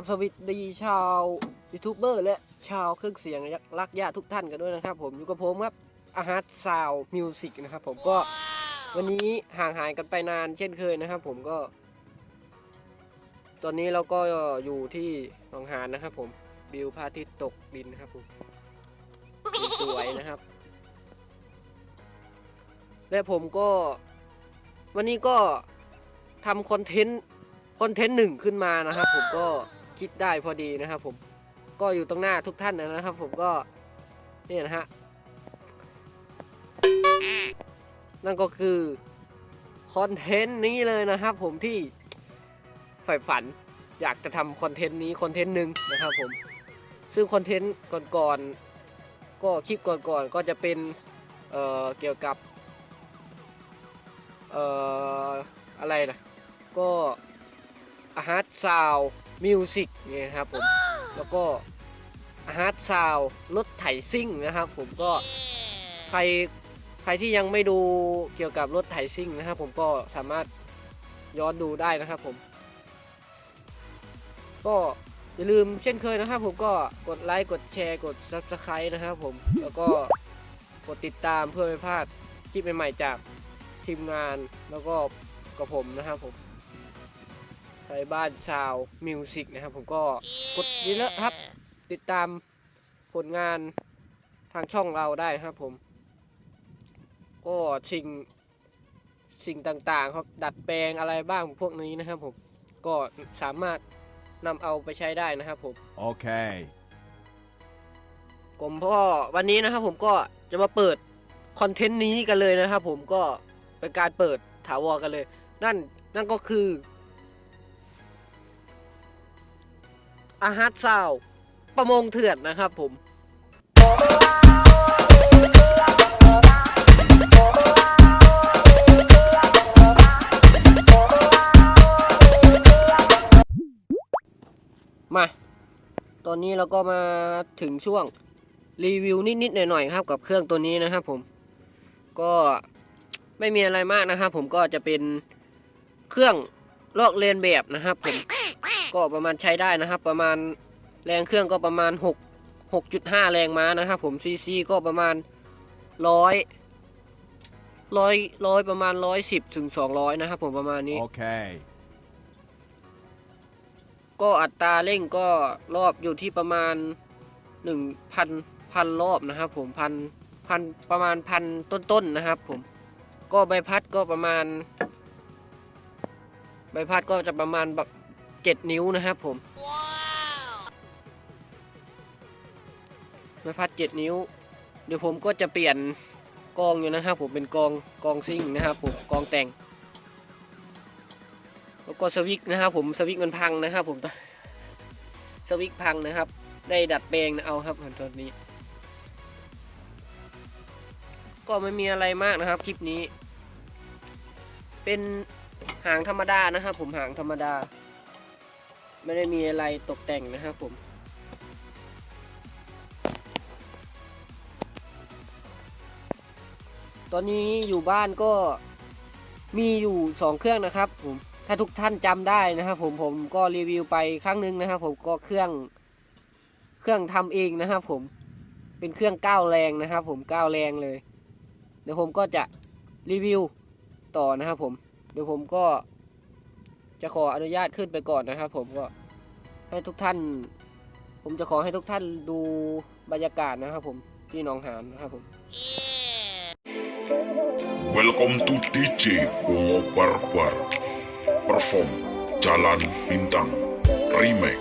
บสวัสดีชาวยูทูบเบอร์และชาวเครื่องเสียงรักญาติทุกท่านกันด้วยนะครับ ผมอยู่กับผมครับอาฮาร์ดซาวมิวสิกนะครับผมก็วันนี้ห่างหายกันไปนานเช่นเคยนะครับ ผมก็ ตอนนี้เราก็อยู่ที่หนองหานนะครับ ผมบิวพระอาทิตย์ตกดินนะครับผมสวยนะครับ และผมก็ วันนี้ก็ทำคอนเทนต์คอนเทนต์หนึ่งขึ้นมานะครับผมก็ คิดได้พอดีนะครับ ผมก็อยู่ตรงหน้าทุกท่านนะครับ ผมก็นี่นะฮะนั่นก็คือคอนเทนต์นี้เลยนะครับ ผมที่ใฝ่ฝันอยากจะทำคอนเทนต์นี้คอนเทนต์หนึ่งนะครับผมซึ่งคอนเทนต์ก่อนๆก็คลิปก่อนๆก็จะเป็นเออเกี่ยวกับเอออะไรนะก็อาฮาร์ดซาว มิวสิกเนี่ยครับผมแล้วก็อาฮาร์ดซาวรถไถซิ่งนะครับ ผมก็ใครใครที่ยังไม่ดูเกี่ยวกับรถไถซิ่งนะครับ ผมก็สามารถย้อนดูได้นะครับผม ก็อย่าลืมเช่นเคยนะครับ ผมก็กดไลค์กดแชร์กด Subscribe นะครับ ผมแล้วก็กดติดตามเพื่อไม่พลาดคลิปใหม่ๆจากทีมงานแล้วก็กับผมนะครับผม ไทยบ้านชาวมิวสิกนะครับ ผมก็กดเยอะๆครับ ติดตามผลงานทางช่องเราได้ครับผม ก็สิ่งสิ่งต่างๆครับดัดแปลงอะไรบ้างพวกนี้นะครับผม ก็สามารถนำเอาไปใช้ได้นะครับผม Okay. ผมพ่อวันนี้นะครับผมก็จะมาเปิดคอนเทนต์นี้กันเลยนะครับผมก็เป็นการเปิดถาวรกันเลย นั่นนั่นก็คือ อาฮาร์ดซาประมงเถื่อนนะครับผมมา ตอนนี้เราก็มาถึงช่วงรีวิวนิดๆหน่อยๆครับกับเครื่องตัวนี้นะครับผม ก็ไม่มีอะไรมากนะครับผมก็จะเป็นเครื่องลอกเลียนแบบนะครับผม ก็ประมาณใช้ได้นะครับ ประมาณแรงเครื่องก็ประมาณ 6 6.5 แรงม้านะครับ ผมซีซีก็ประมาณร้อยร้อยร้อยประมาณร้อยสิบถึงสองร้อยนะครับ ผมประมาณนี้ Okay. ก็อัตราเร่งก็รอบอยู่ที่ประมาณหนึ่งพันพันรอบนะครับ ผมพันพันประมาณพันต้นๆนะครับ ผม ก็ใบพัดก็ประมาณ ใบพัดก็จะประมาณแบบ เจ็ดนิ้วนะครับผมใบพัดเจ็ดนิ้ว เดี๋ยวผมก็จะเปลี่ยนกองอยู่นะครับผมเป็นกองกองซิ่งนะครับผมกองแต่ง แล้วก็สวิกนะครับผมสวิกมันพังนะครับผมสวิกพังนะครับ ได้ดัดแปลงเอาครับตอนนี้ ก็ไม่มีอะไรมากนะครับคลิปนี้ เป็นหางธรรมดานะครับผมหางธรรมดา ไม่ได้มีอะไรตกแต่งนะครับผม ตอนนี้อยู่บ้านก็มีอยู่สองเครื่องนะครับผม ถ้าทุกท่านจำได้นะครับผมผมก็รีวิวไปครั้งหนึงนะครับผมก็เครื่องเครื่องทำเองนะครับผมเป็นเครื่องก้าวแรงนะครับผมก้าวแรงเลย เดี๋ยวผมก็จะรีวิวต่อนะครับผม เดี๋ยวผมก็ จะขออนุญาตขึ้นไปก่อนนะครับ ผมก็ให้ทุกท่าน ผมจะขอให้ทุกท่านดูบรรยากาศนะครับ ผมที่หนองหานนะครับผม Welcome to DJ Bongo Barbar Perform Jalan Bintang Remix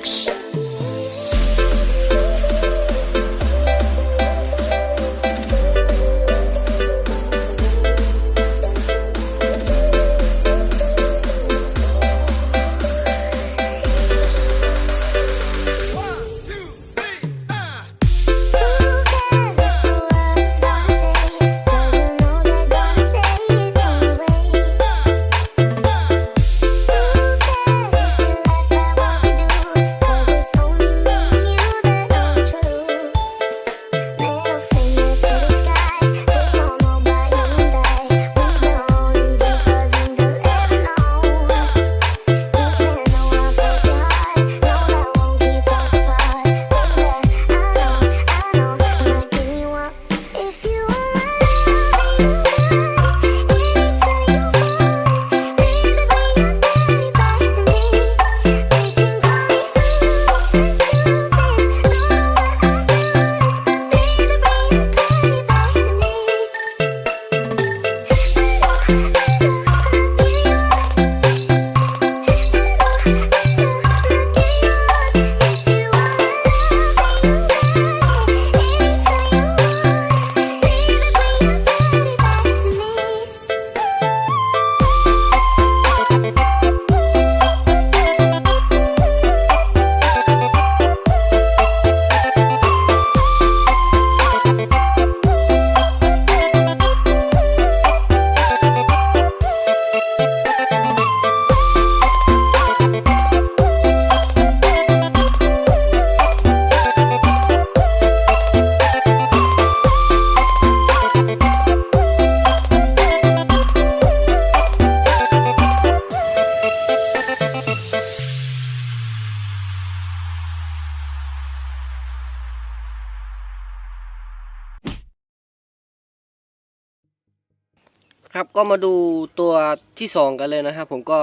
ก็มาดูตัวที่สองกันเลยนะครับ ผมก็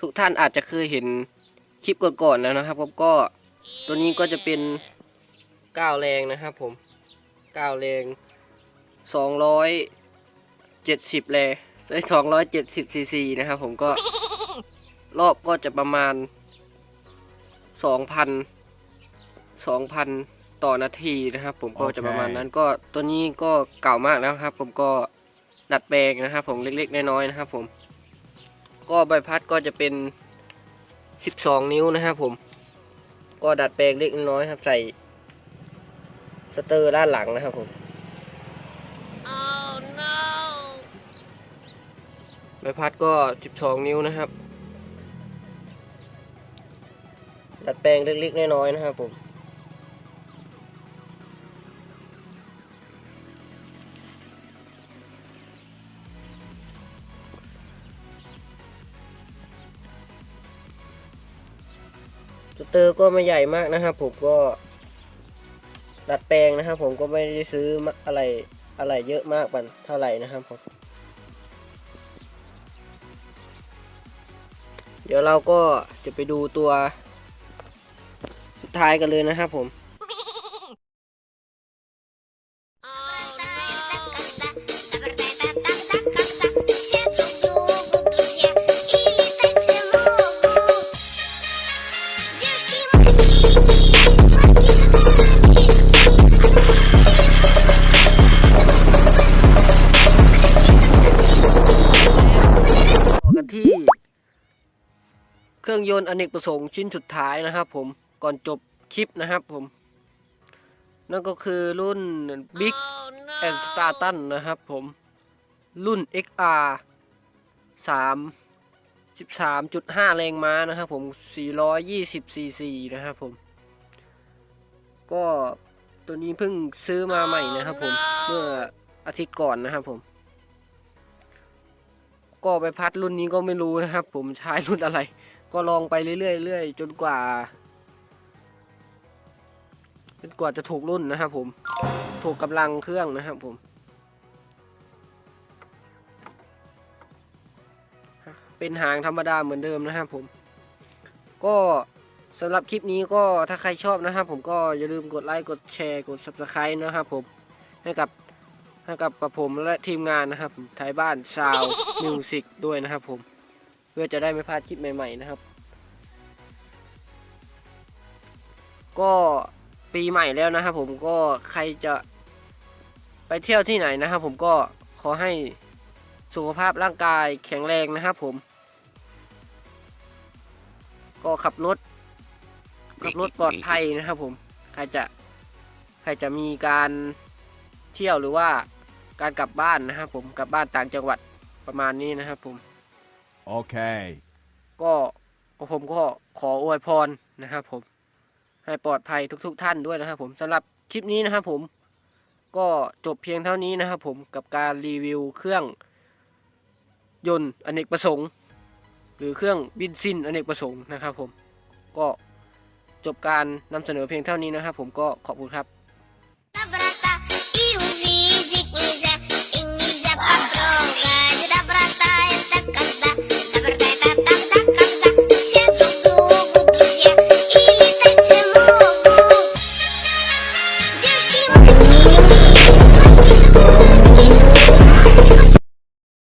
ทุกท่านอาจจะเคยเห็นคลิปก่อนๆแล้วนะครับผมก็ตัวนี้ก็จะเป็นก้าวแรงนะครับ ผมก้าวแรงสองร้อยเจ็ดสิบแรงสองร้อยเจ็ดสิบซีซีนะครับ ผมก็รอบก็จะประมาณสองพันสองพันต่อนาทีนะครับ ผมก็จะประมาณนั้นก็ตัวนี้ก็เก่ามากแล้วครับ ผมก็ ดัดแปลงนะครับผมเล็กๆน้อยๆนะครับผม ก็ใบพัดก็จะเป็น 12 นิ้วนะครับผม ก็ดัดแปลงเล็กน้อยครับใส่สเตอร์ด้านหลังนะครับผมใบพัดก็ 12 นิ้วนะครับ ดัดแปลงเล็กๆน้อยๆนะครับผม สเตอร์ก็ไม่ใหญ่มากนะครับผมก็ ดัดแปลงนะครับผมก็ไม่ได้ซื้ออะไรอะไรเยอะมากปันเท่าไหร่นะครับผมเดี๋ยวเราก็จะไปดูตัวสุดท้ายกันเลยนะครับผม เครื่องยนต์อเนกประสงค์ชิ้นสุดท้ายนะครับ ผมก่อนจบคลิปนะครับผม นั่นก็คือรุ่น Big and Starton นะครับผม รุ่น XR 3 13.5 แรงม้านะครับผม 420 cc นะครับผม ก็ตัวนี้เพิ่งซื้อมาใหม่นะครับผม เมื่ออาทิตย์ก่อนนะครับผม ก็ไปพัดรุ่นนี้ก็ไม่รู้นะครับผมใช้รุ่นอะไร ก็ลองไปเรื่อยๆจนกว่าจนกว่าจะถูกรุ่นนะครับผม ถูกกำลังเครื่องนะครับผมเป็นหางธรรมดาเหมือนเดิมนะครับผม ก็สำหรับคลิปนี้ก็ถ้าใครชอบนะครับผมก็อย่าลืมกดไลค์กดแชร์กด subscribe นะครับผมให้กับให้กับกับผมและทีมงานนะครับไทยบ้านซาวมิวสิกด้วยนะครับผม พื่อจะได้ไม่พลาดคลิปใหม่ๆนะครับ ก็ปีใหม่แล้วนะครับผมก็ใครจะไปเที่ยวที่ไหนนะครับผมก็ขอให้สุขภาพร่างกายแข็งแรงนะครับผม ก็ขับรถขับรถปลอดภัยนะครับผม ใครจะใครจะมีการเที่ยวหรือว่าการกลับบ้านนะครับผมกลับบ้านต่างจังหวัดประมาณนี้นะครับผม Okay. ก็ผมก็ขออวยพรนะครับผมให้ปลอดภัยทุกๆท่านด้วยนะครับผมสำหรับคลิปนี้นะครับผมก็จบเพียงเท่านี้นะครับผมกับการรีวิวเครื่องยนต์อเนกประสงค์ หรือเครื่องบินซินอเนกประสงค์นะครับผมก็จบการนำเสนอเพียงเท่านี้นะครับผมก็ขอบคุณครับ